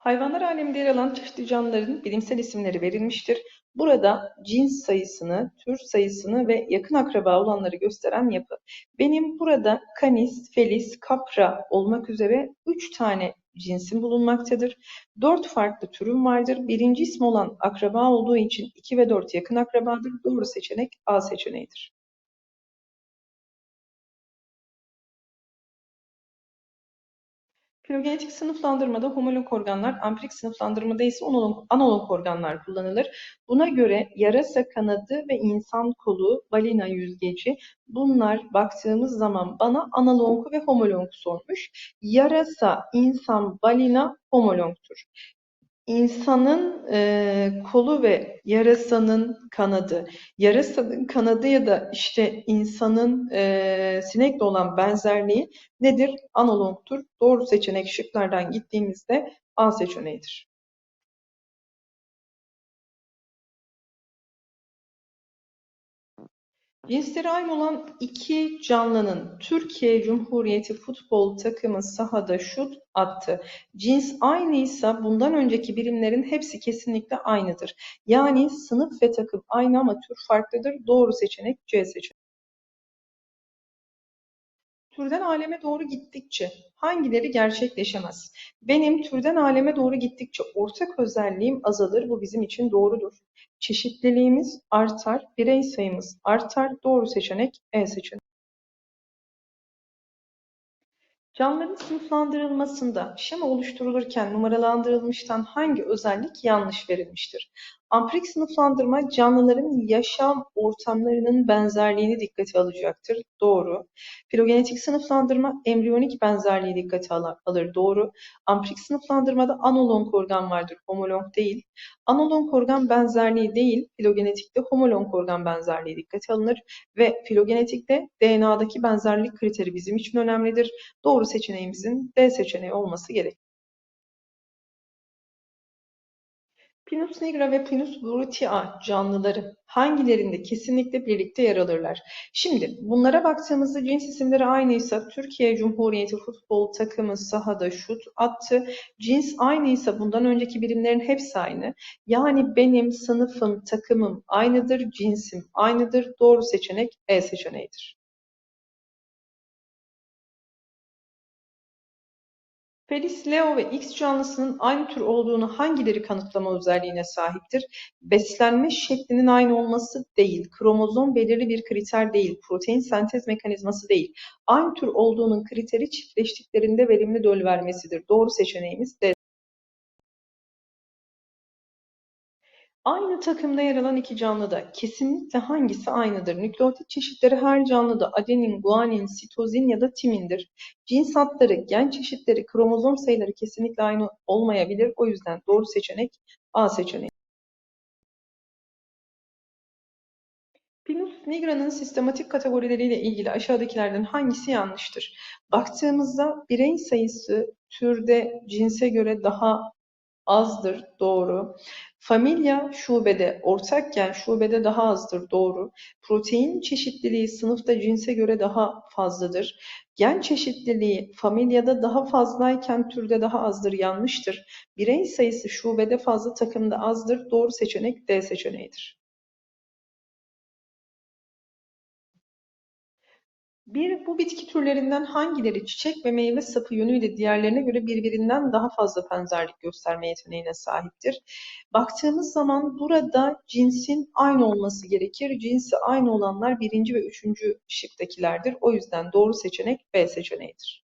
Hayvanlar aleminde yer alan çeşitli canlıların bilimsel isimleri verilmiştir. Burada cins sayısını, tür sayısını ve yakın akraba olanları gösteren yapı. Benim burada Canis, Felis, Capra olmak üzere 3 tane cinsim bulunmaktadır. 4 farklı türüm vardır. Birinci ismi olan akraba olduğu için 2 ve 4 yakın akrabadır. Doğru seçenek A seçeneğidir. Filogenetik sınıflandırmada homolog organlar, ampirik sınıflandırmada ise analog, analog organlar kullanılır. Buna göre yarasa kanadı ve insan kolu, balina yüzgeci bunlar baktığımız zaman bana analog ve homolog sormuş. Yarasa, insan, balina homologtur. İnsanın e, kolu ve yarasanın kanadı, yarasanın kanadı ya da işte insanın e, sinekle olan benzerliği nedir? Analogtur. Doğru seçenek şıklardan gittiğimizde A seçeneğidir. Cinsleri aynı olan iki canlının Türkiye Cumhuriyeti futbol takımı sahada şut attı. Cins aynıysa bundan önceki birimlerin hepsi kesinlikle aynıdır. Yani sınıf ve takım aynı ama tür farklıdır. Doğru seçenek C seçeneği. Türden aleme doğru gittikçe hangileri gerçekleşemez? Benim türden aleme doğru gittikçe ortak özelliğim azalır. Bu bizim için doğrudur. Çeşitliliğimiz artar, birey sayımız artar. Doğru seçenek E seçeneği. Canlıların sınıflandırılmasında şema oluşturulurken numaralandırılmıştan hangi özellik yanlış verilmiştir? Ampirik sınıflandırma canlıların yaşam ortamlarının benzerliğini dikkate alacaktır. Doğru. Filogenetik sınıflandırma embriyonik benzerliği dikkate alır. Doğru. Ampirik sınıflandırmada analog organ vardır. Homolog değil. Analog organ benzerliği değil. Filogenetikte homolog organ benzerliği dikkate alınır. Ve filogenetikte DNA'daki benzerlik kriteri bizim için önemlidir. Doğru seçeneğimizin D seçeneği olması gerek. Pinus nigra ve Pinus glutea canlıları hangilerinde kesinlikle birlikte yer alırlar? Şimdi bunlara baktığımızda cins isimleri aynıysa Türkiye Cumhuriyeti futbol takımı sahada şut attı. Cins aynıysa bundan önceki birimlerin hepsi aynı. Yani benim sınıfım, takımım aynıdır, cinsim aynıdır. Doğru seçenek E seçeneğidir. Felis, Leo ve X canlısının aynı tür olduğunu hangileri kanıtlama özelliğine sahiptir? Beslenme şeklinin aynı olması değil, kromozom belirli bir kriter değil, protein sentez mekanizması değil. Aynı tür olduğunun kriteri çiftleştiklerinde verimli döl vermesidir. Doğru seçeneğimiz D. Aynı takımda yer alan iki canlıda kesinlikle hangisi aynıdır? Nükleotit çeşitleri her canlıda adenin, guanin, sitozin ya da timindir. Cins hatları, gen çeşitleri, kromozom sayıları kesinlikle aynı olmayabilir. O yüzden doğru seçenek A seçeneği. Pinus nigra'nın sistematik kategorileriyle ilgili aşağıdakilerden hangisi yanlıştır? Baktığımızda birey sayısı türde cinse göre daha azdır. Doğru. Familya şubede ortakken şubede daha azdır. Doğru. Protein çeşitliliği sınıfta cinse göre daha fazladır. Gen çeşitliliği familyada daha fazlayken türde daha azdır. Yanlıştır. Birey sayısı şubede fazla takımda azdır. Doğru seçenek D seçeneğidir. Bir, bu bitki türlerinden hangileri çiçek ve meyve sapı yönüyle diğerlerine göre birbirinden daha fazla benzerlik gösterme yeteneğine sahiptir? Baktığımız zaman burada cinsin aynı olması gerekir. Cinsi aynı olanlar birinci ve üçüncü şıktakilerdir. O yüzden doğru seçenek B seçeneğidir.